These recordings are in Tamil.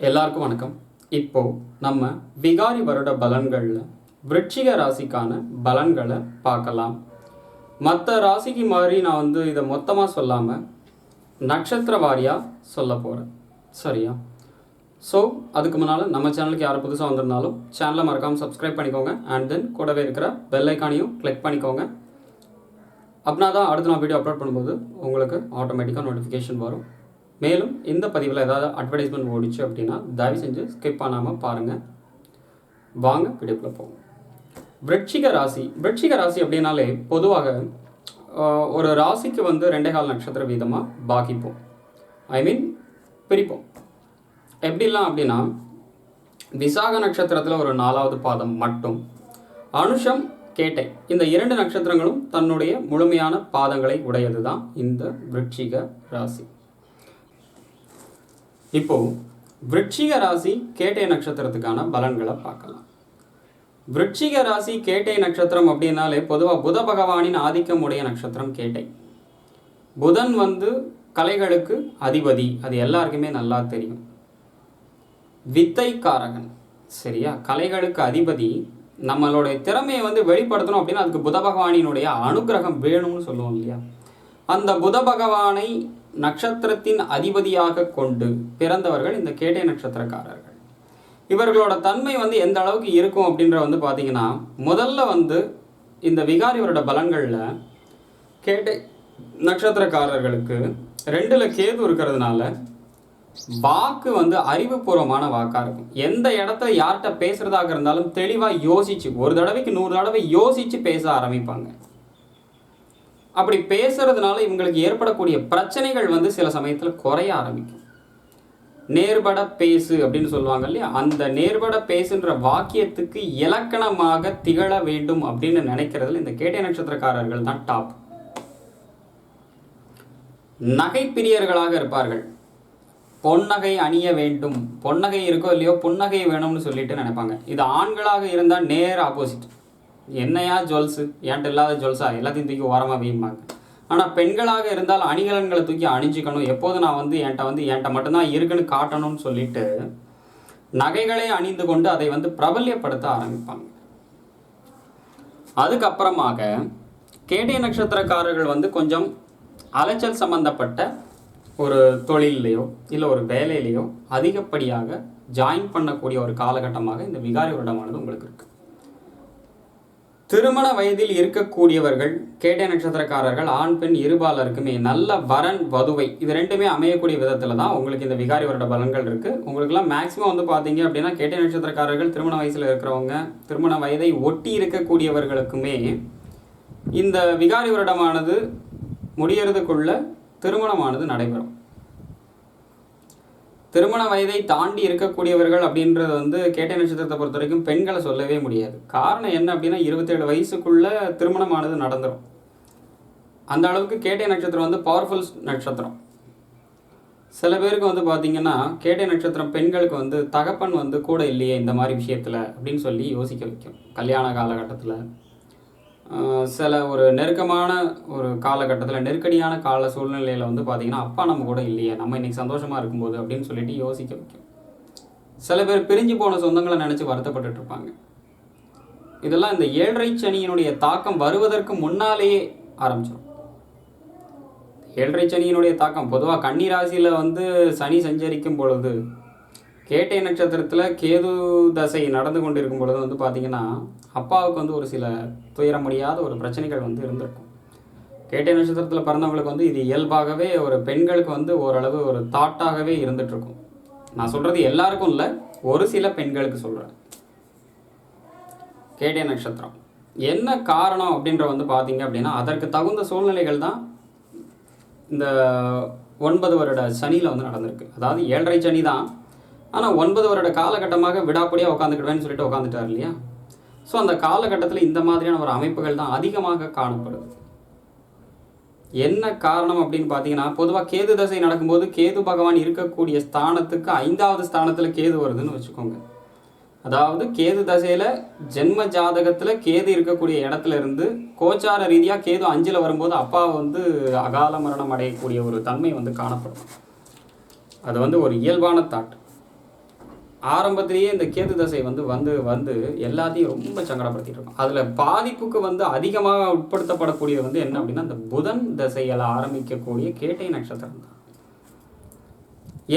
எல்லாருக்கும் வணக்கம். இப்போ நம்ம விகாரி வருட பலன்களில் விருட்சிக ராசிக்கான பலன்களை பார்க்கலாம். மற்ற ராசிக்கு மாதிரி நான் வந்து இதை மொத்தமாக சொல்லாமல் நட்சத்திர வாரியாக சொல்ல போகிறேன் சரியா? ஸோ அதுக்கு முன்னால் நம்ம சேனலுக்கு யார் புதுசாக வந்திருந்தாலும் சேனலை மறக்காமல் சப்ஸ்கிரைப் பண்ணிக்கோங்க. அண்ட் தென் கூடவே இருக்கிற பெல் ஐக்கானையும் கிளிக் பண்ணிக்கோங்க. அப்படின்னா தான் அடுத்து நான் வீடியோ அப்லோட் பண்ணும்போது உங்களுக்கு ஆட்டோமேட்டிக்காக நோட்டிஃபிகேஷன் வரும். மேலும் இந்த பதிவில் ஏதாவது அட்வர்டைஸ்மெண்ட் ஓடிச்சு அப்படின்னா தயவு செஞ்சு ஸ்கிப் பண்ணாமல் பாருங்கள் வாங்க வீடியோக்குள்ளே போவோம். விருட்சிக ராசி. விருட்சிக ராசி அப்படின்னாலே பொதுவாக ஒரு ராசிக்கு வந்து ரெண்டே கால் நட்சத்திர வீதமாக பாக்கிப்போம். ஐ மீன் பிரிப்போம். எப்படிலாம் அப்படின்னா விசாக நட்சத்திரத்தில் ஒரு நாலாவது பாதம் மட்டும் அனுஷம் கேட்டை இந்த இரண்டு நட்சத்திரங்களும் தன்னுடைய முழுமையான பாதங்களை உடையது தான் இந்த விருட்சிக ராசி. இப்போ விருட்சிக ராசி கேட்டை நட்சத்திரத்துக்கான பலன்களை பார்க்கலாம். விருட்சிக ராசி கேட்டை நட்சத்திரம் அப்படின்னாலே பொதுவாக புத பகவானின் ஆதிக்கம் உடைய நட்சத்திரம் கேட்டை. புதன் வந்து கலைகளுக்கு அதிபதி. அது எல்லாருக்குமே நல்லா தெரியும். வித்தைக்காரகன் சரியா? கலைகளுக்கு அதிபதி. நம்மளுடைய திறமையை வந்து வெளிப்படுத்தணும் அப்படின்னா அதுக்கு புத பகவானினுடைய அனுகிரகம் வேணும்னு சொல்லுவோம் இல்லையா? அந்த புத பகவானை நட்சத்திரத்தின் அதிபதியாக கொண்டு பிறந்தவர்கள் இந்த கேட்டை நட்சத்திரக்காரர்கள். இவர்களோட தன்மை வந்து எந்த அளவுக்கு இருக்கும் அப்படின்ற வந்து பார்த்தீங்கன்னா முதல்ல வந்து இந்த விகாரியோட பலன்களில் கேட்டை நட்சத்திரக்காரர்களுக்கு ரெண்டில் கேது இருக்கிறதுனால வாக்கு வந்து அறிவுபூர்வமான வாக்காக இருக்கும். எந்த இடத்துல யார்கிட்ட பேசுகிறதாக இருந்தாலும் தெளிவாக யோசித்து ஒரு தடவைக்கு நூறு தடவை யோசித்து பேச ஆரம்பிப்பாங்க. அப்படி பேசுறதுனால இவங்களுக்கு ஏற்படக்கூடிய பிரச்சனைகள் வந்து சில சமயத்தில் குறைய ஆரம்பிக்கும். நேர்பட பேசு அப்படின்னு சொல்லுவாங்க இல்லையா? அந்த நேர்பட பேசுன்ற வாக்கியத்துக்கு இலக்கணமாக திகழ வேண்டும் அப்படின்னு நினைக்கிறதுல இந்த கேட்டை நட்சத்திரக்காரர்கள் தான் டாப் நகைப்பிரியர்களாக இருப்பார்கள். பொன்னகை அணிய வேண்டும். பொன்னகை இருக்கோ இல்லையோ புன்னகை வேணும்னு சொல்லிட்டு நினைப்பாங்க. இது ஆண்களாக இருந்தால் நேர் ஆப்போசிட் என்னையா ஜுவல்ஸு? என்கிட்ட இல்லாத ஜுவல்ஸா எல்லாத்தையும் தூக்கி ஓரமாக வீம்பாங்க. ஆனால் பெண்களாக இருந்தால் அணிகலன்களை தூக்கி அணிஞ்சிக்கணும். எப்போது நான் வந்து என்கிட்ட வந்து என்கிட்ட மட்டும்தான் இருக்குன்னு காட்டணும்னு சொல்லிட்டு நகைகளை அணிந்து கொண்டு அதை வந்து பிரபல்யப்படுத்த ஆரம்பிப்பாங்க. அதுக்கப்புறமாக கேட்டை நட்சத்திரக்காரர்கள் வந்து கொஞ்சம் அலைச்சல் சம்பந்தப்பட்ட ஒரு தொழிலையோ இல்லை ஒரு வேலையிலையோ அதிகப்படியாக ஜாயின் பண்ணக்கூடிய ஒரு காலகட்டமாக இந்த விகாரி வருடமானது உங்களுக்கு இருக்குது திருமண வயதில் இருக்கக்கூடியவர்கள் கேட்டை நட்சத்திரக்காரர்கள் ஆண் பெண் இருபாலருக்குமே நல்ல வரன் வதுவை இது ரெண்டுமே அமையக்கூடிய விதத்தில் தான் உங்களுக்கு இந்த விகாரி வருட பலன்கள் இருக்குது உங்களுக்குலாம் மேக்ஸிமம் வந்து பார்த்தீங்க அப்படின்னா கேட்டை நட்சத்திரக்காரர்கள் திருமண வயசில் இருக்கிறவங்க திருமண வயதை ஒட்டி இருக்கக்கூடியவர்களுக்குமே இந்த விகாரி வருடமானது முடியறதுக்குள்ள திருமணமானது நடைபெறும். திருமண வயதை தாண்டி இருக்கக்கூடியவர்கள் அப்படின்றது வந்து கேட்டை நட்சத்திரத்தை பொறுத்த வரைக்கும் பெண்களை சொல்லவே முடியாது. காரணம் என்ன அப்படின்னா இருபத்தேழு வயசுக்குள்ள திருமணமானது நடந்துடும் அந்த அளவுக்கு கேட்டை நட்சத்திரம் வந்து பவர்ஃபுல் நட்சத்திரம். சில பேருக்கு வந்து பார்த்தீங்கன்னா கேட்டை நட்சத்திரம் பெண்களுக்கு வந்து தகப்பன் வந்து கூட இல்லையே இந்த மாதிரி விஷயத்தில் அப்படின்னு சொல்லி யோசிக்க வைக்கும். கல்யாண காலகட்டத்தில் சில ஒரு நெருக்கமான ஒரு காலகட்டத்தில் நெருக்கடியான கால சூழ்நிலையில் வந்து பார்த்தீங்கன்னா அப்பா நம்ம கூட இல்லையே நம்ம இன்னைக்கு சந்தோஷமாக இருக்கும்போது அப்படின்னு சொல்லிட்டு யோசிக்க வைக்கும். சில பேர் பிரிஞ்சு போன சொந்தங்களை நினச்சி வருத்தப்பட்டுட்டு இருப்பாங்க. இதெல்லாம் இந்த ஏழரை சனியினுடைய தாக்கம் வருவதற்கு முன்னாலேயே ஆரம்பிச்சிடும் ஏழரை சனியினுடைய தாக்கம் பொதுவாக கன்னி ராசியில் வந்து சனி சஞ்சரிக்கும் பொழுது கேட்டை நட்சத்திரத்தில் கேது தசை நடந்து கொண்டிருக்கும் பொழுது வந்து பார்த்தீங்கன்னா அப்பாவுக்கு வந்து ஒரு சில துயர முடியாத ஒரு பிரச்சனைகள் வந்து இருந்திருக்கும். கேட்டை நட்சத்திரத்தில் பிறந்தவங்களுக்கு வந்து இது இயல்பாகவே ஒரு பெண்களுக்கு வந்து ஓரளவு ஒரு தாட்டாகவே இருந்துகிட்ருக்கும் நான் சொல்கிறது எல்லாருக்கும் இல்லை ஒரு சில பெண்களுக்கு சொல்கிறேன் கேட்டை நட்சத்திரம். என்ன காரணம் அப்படின்ற வந்து பார்த்தீங்க அப்படின்னா அதற்கு தகுந்த சூழ்நிலைகள் தான் இந்த ஒன்பது வருட சனியில் வந்து நடந்திருக்கு. அதாவது ஏழரை சனி தான். ஆனால் ஒன்பது வருட காலகட்டமாக விடாப்படியாக உட்காந்துக்கிடுவேன்னு சொல்லிட்டு உட்காந்துட்டார் இல்லையா? ஸோ அந்த காலகட்டத்தில் இந்த மாதிரியான ஒரு அமைப்புகள் தான் அதிகமாக காணப்படுது. என்ன காரணம் அப்படின்னு பார்த்தீங்கன்னா பொதுவாக கேது தசை நடக்கும்போது கேது பகவான் இருக்கக்கூடிய ஸ்தானத்துக்கு ஐந்தாவது ஸ்தானத்தில் கேது வருதுன்னு வச்சுக்கோங்க. அதாவது கேது தசையில் ஜென்ம ஜாதகத்தில் கேது இருக்கக்கூடிய இடத்துல இருந்து கோச்சார ரீதியாக கேது அஞ்சில் வரும்போது அப்பா வந்து அகால மரணம் அடையக்கூடிய ஒரு தன்மை வந்து காணப்படும். அது வந்து ஒரு இயல்பான தாட் ஆரம்பத்திலேயே இந்த கேது தசை வந்து வந்து வந்து எல்லாத்தையும் ரொம்ப சங்கடப்படுத்திட்டு இருக்கும். அதில் பாதிப்புக்கு வந்து அதிகமாக உட்படுத்தப்படக்கூடியது வந்து என்ன அப்படின்னா இந்த புதன் தசையில் ஆரம்பிக்கக்கூடிய கேட்டை நட்சத்திரம் தான்.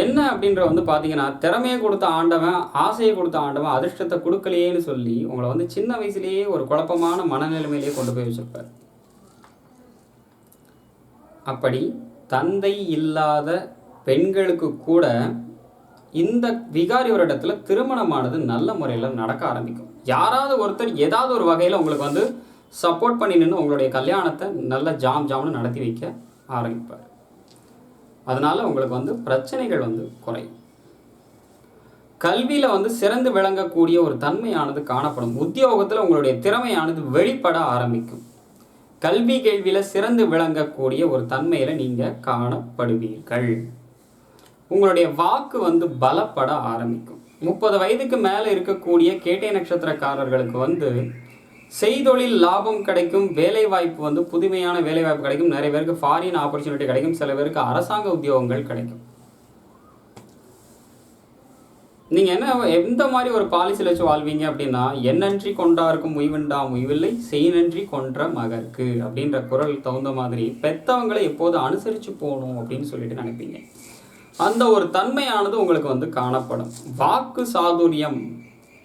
என்ன அப்படின்ற வந்து பார்த்தீங்கன்னா திறமையை கொடுத்த ஆண்டவன் ஆசையை கொடுத்த ஆண்டவன் அதிர்ஷ்டத்தை கொடுக்கலையேன்னு சொல்லி உங்களை வந்து சின்ன வயசுலேயே ஒரு குழப்பமான மனநிலைமையிலேயே கொண்டு போய் வச்சிருப்பார். அப்படி தந்தை இல்லாத பெண்களுக்கு கூட இந்த விகாரி வருடத்துல திருமணமானது நல்ல முறையில் நடக்க ஆரம்பிக்கும். யாராவது ஒருத்தர் ஏதாவது ஒரு வகையில் உங்களுக்கு வந்து சப்போர்ட் பண்ணி நின்று உங்களுடைய கல்யாணத்தை நல்ல ஜாம் ஜாம்னு நடத்தி வைக்க ஆரம்பிப்பார். அதனால் உங்களுக்கு வந்து பிரச்சனைகள் வந்து குறையும். கல்வியில் வந்து சிறந்து விளங்கக்கூடிய ஒரு தன்மையானது காணப்படும். உத்தியோகத்தில் உங்களுடைய திறமையானது வெளிப்பட ஆரம்பிக்கும். கல்வி கேள்வியில் சிறந்து விளங்கக்கூடிய ஒரு தன்மையில் நீங்கள் காணப்படுவீர்கள். உங்களுடைய வாக்கு வந்து பலப்பட ஆரம்பிக்கும். முப்பது வயதுக்கு மேலே இருக்கக்கூடிய கேட்டை நட்சத்திரக்காரர்களுக்கு வந்து செய்தொழில் லாபம் கிடைக்கும் வேலை வாய்ப்பு வந்து புதுமையான வேலை வாய்ப்பு கிடைக்கும். நிறைய பேருக்கு ஃபாரின் ஆப்பர்ச்சுனிட்டி கிடைக்கும் சில பேருக்கு அரசாங்க உத்தியோகங்கள் கிடைக்கும். நீங்கள் என்ன எந்த மாதிரி ஒரு பாலிசியில் வச்சு வாழ்வீங்க அப்படின்னா என்னன்றி கொண்டாருக்கும் முய்வண்டா முய்வில்லை செய்நன்றி கொன்ற மகருக்கு அப்படின்ற குரல் தகுந்த மாதிரி பெத்தவங்களை எப்போது அனுசரித்து போகணும் அப்படின்னு சொல்லிட்டு நினைப்பீங்க. அந்த ஒரு தன்மையானது உங்களுக்கு வந்து காணப்படும். வாக்கு சாதுரியம்.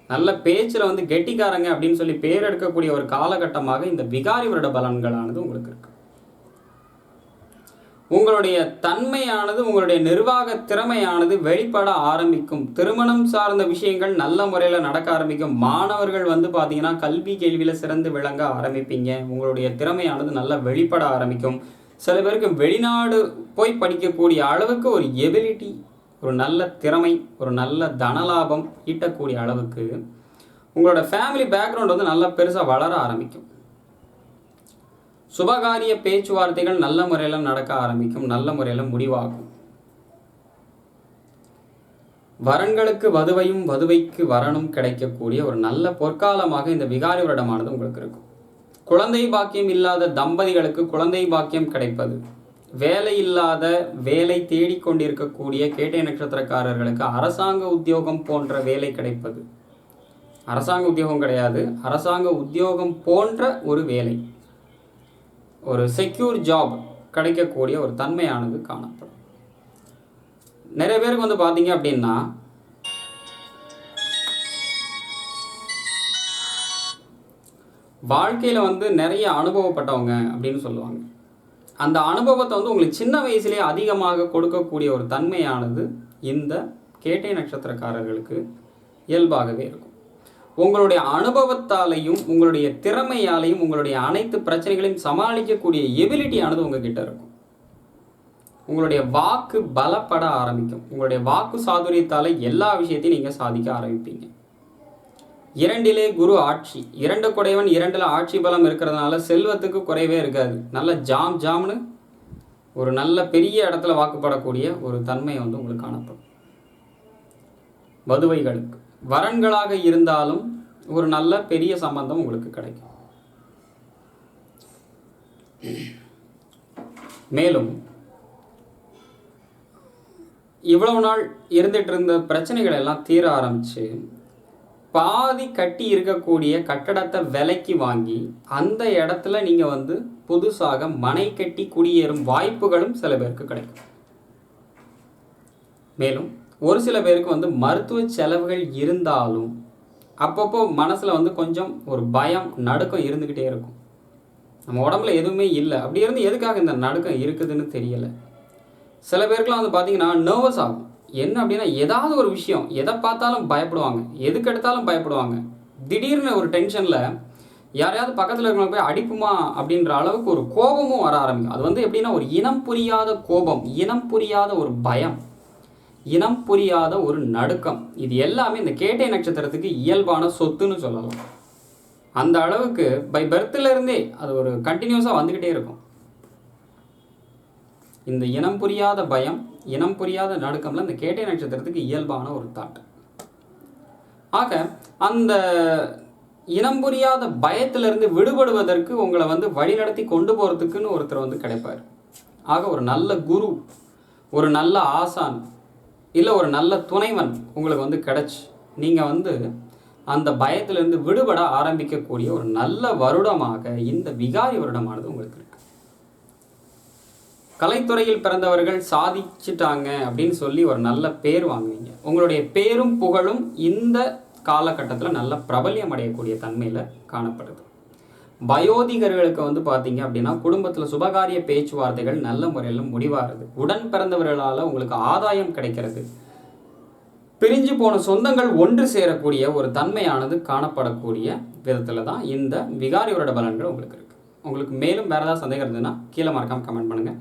நல்ல பேச்சில் வந்து கெட்டிக்காரங்க அப்படின்னு சொல்லி பேர் எடுக்கக்கூடிய ஒரு காலகட்டமாக இந்த விகாரி வருட பலன்களானது உங்களுக்கு இருக்கு. உங்களுடைய தன்மையானது உங்களுடைய நிர்வாக திறமையானது வெளிப்பட ஆரம்பிக்கும். திருமணம் சார்ந்த விஷயங்கள் நல்ல முறையில் நடக்க ஆரம்பிக்கும். மாணவர்கள் வந்து பார்த்தீங்கன்னா கல்வி கேள்வியில் சிறந்து விளங்க ஆரம்பிப்பீங்க. உங்களுடைய திறமையானது நல்லா வெளிப்பட ஆரம்பிக்கும். சில பேருக்கு வெளிநாடு போய் படிக்கக்கூடிய அளவுக்கு ஒரு எபிலிட்டி ஒரு நல்ல திறமை ஒரு நல்ல தனலாபம் ஈட்டக்கூடிய அளவுக்கு உங்களோட ஃபேமிலி பேக்ரவுண்ட் வந்து நல்லா பெருசாக வளர ஆரம்பிக்கும். சுபகாரிய பேச்சுவார்த்தைகள் நல்ல முறையில் நடக்க ஆரம்பிக்கும் நல்ல முறையில் முடிவாகும். வரன்களுக்கு வதுவையும் வதுவைக்கு வரனும் கிடைக்கக்கூடிய ஒரு நல்ல பொற்காலமாக இந்த விகாரி வருடமானது உங்களுக்கு இருக்கும். குழந்தை பாக்கியம் இல்லாத தம்பதிகளுக்கு குழந்தை பாக்கியம் கிடைப்பது. வேலை இல்லாத வேலை தேடிக்கொண்டிருக்கக்கூடிய கேட்டை நட்சத்திரக்காரர்களுக்கு அரசாங்க உத்தியோகம் போன்ற வேலை கிடைப்பது. அரசாங்க உத்தியோகம் கிடையாது. அரசாங்க உத்தியோகம் போன்ற ஒரு வேலை. ஒரு செக்யூர் ஜாப் கிடைக்கக்கூடிய ஒரு தன்மையானது காணப்படும். நிறைய பேருக்கு வந்து பார்த்தீங்க அப்படின்னா வாழ்க்கையில் வந்து நிறைய அனுபவப்பட்டவங்க அப்படின்னு சொல்லுவாங்க. அந்த அனுபவத்தை வந்து உங்களுக்கு சின்ன வயசுலேயே அதிகமாக கொடுக்கக்கூடிய ஒரு தன்மையானது இந்த கேட்டை நட்சத்திரக்காரர்களுக்கு இயல்பாகவே இருக்கும். உங்களுடைய அனுபவத்தாலையும் உங்களுடைய திறமையாலையும் உங்களுடைய அனைத்து பிரச்சனைகளையும் சமாளிக்கக்கூடிய எபிலிட்டியானது உங்ககிட்ட இருக்கும். உங்களுடைய வாக்கு பலப்பட ஆரம்பிக்கும். உங்களுடைய வாக்கு சாதுரியத்தால் எல்லா விஷயத்தையும் நீங்கள் சாதிக்க ஆரம்பிப்பீங்க. இரண்டிலே குரு ஆட்சி. இரண்டு குடைவன் இரண்டில் ஆட்சி பலம் இருக்கிறதுனால செல்வத்துக்கு குறைவே இருக்காது. நல்ல ஜாம் ஜாம்னு ஒரு நல்ல பெரிய இடத்துல வாக்குப்படக்கூடிய ஒரு தன்மை வந்து உங்களுக்கு காணப்படும். வதுவைகளுக்கு வரன்களாக இருந்தாலும் ஒரு நல்ல பெரிய சம்பந்தம் உங்களுக்கு கிடைக்கும். மேலும் இவ்வளவு நாள் இருந்துட்டு இருந்த பிரச்சனைகள் எல்லாம் தீர ஆரம்பிச்சு பாதி கட்டி இருக்கக்கூடிய கட்டடத்தை விலைக்கு வாங்கி அந்த இடத்துல நீங்கள் வந்து புதுசாக மனை கட்டி குடியேறும் வாய்ப்புகளும் சில பேருக்கு கிடைக்கும். மேலும் ஒரு சில பேருக்கு வந்து மருத்துவ செலவுகள் இருந்தாலும் அப்பப்போ மனசில் வந்து கொஞ்சம் ஒரு பயம் நடுக்கம் இருந்துக்கிட்டே இருக்கும். நம்ம உடம்புல எதுவுமே இல்லை. அப்படி இருந்து எதுக்காக இந்த நடுக்கம் இருக்குதுன்னு தெரியலை. சில பேருக்குலாம் வந்து பார்த்திங்கன்னா நர்வஸ் ஆகும். என்ன அப்படின்னா ஏதாவது ஒரு விஷயம் எதை பார்த்தாலும் பயப்படுவாங்க எதுக்கு எடுத்தாலும் பயப்படுவாங்க. திடீர்னு ஒரு டென்ஷனில் யாரையாவது பக்கத்தில் இருக்கிறவங்க போய் அடிப்புமா அப்படின்ற அளவுக்கு ஒரு கோபமும் வர ஆரம்பிக்கும். அது வந்து எப்படின்னா ஒரு இனம் புரியாத கோபம் இனம் புரியாத ஒரு பயம் இனம் புரியாத ஒரு நடுக்கம். இது எல்லாமே இந்த கேட்டை நட்சத்திரத்துக்கு இயல்பான சொத்துன்னு சொல்லலாம். அந்த அளவுக்கு பை இருந்தே அது ஒரு கண்டினியூஸாக வந்துக்கிட்டே இருக்கும். இந்த இனம் புரியாத பயம் இனம் புரியாத நடுக்கம்ல இந்த கேட்டை நட்சத்திரத்துக்கு இயல்பான ஒரு தாட். ஆக அந்த இனம் புரியாத பயத்திலிருந்து விடுபடுவதற்கு உங்களை வந்து வழிநடத்தி கொண்டு போகிறதுக்குன்னு ஒருத்தர் வந்து கிடைப்பார். ஆக ஒரு நல்ல குரு ஒரு நல்ல ஆசான் இல்லை ஒரு நல்ல துணைவன் உங்களுக்கு வந்து கிடைச்சி நீங்கள் வந்து அந்த பயத்திலிருந்து விடுபட ஆரம்பிக்கக்கூடிய ஒரு நல்ல வருடமாக இந்த விகாரி வருடமானது உங்களுக்கு இருக்குது கலைத்துறையில் பிறந்தவர்கள் சாதிச்சிட்டாங்க அப்படின்னு சொல்லி ஒரு நல்ல பேர் வாங்குவீங்க. உங்களுடைய பேரும் புகழும் இந்த காலகட்டத்தில் நல்ல பிரபல்யம் அடையக்கூடிய தன்மையில் காணப்படுது. பயோதிகர்களுக்கு வந்து பார்த்தீங்க அப்படின்னா குடும்பத்தில் சுபகாரிய பேச்சுவார்த்தைகள் நல்ல முறையில் முடிவாகிறது உடன் பிறந்தவர்களால் உங்களுக்கு ஆதாயம் கிடைக்கிறது. பிரிஞ்சு போன சொந்தங்கள் ஒன்று சேரக்கூடிய ஒரு தன்மையானது காணப்படக்கூடிய விதத்தில் தான் இந்த விகாரியோட பலன்கள் உங்களுக்கு இருக்குது உங்களுக்கு மேலும் வேறு ஏதாவது சந்தேகம் இருந்ததுன்னா கீழே மறக்காமல் கமெண்ட் பண்ணுங்கள்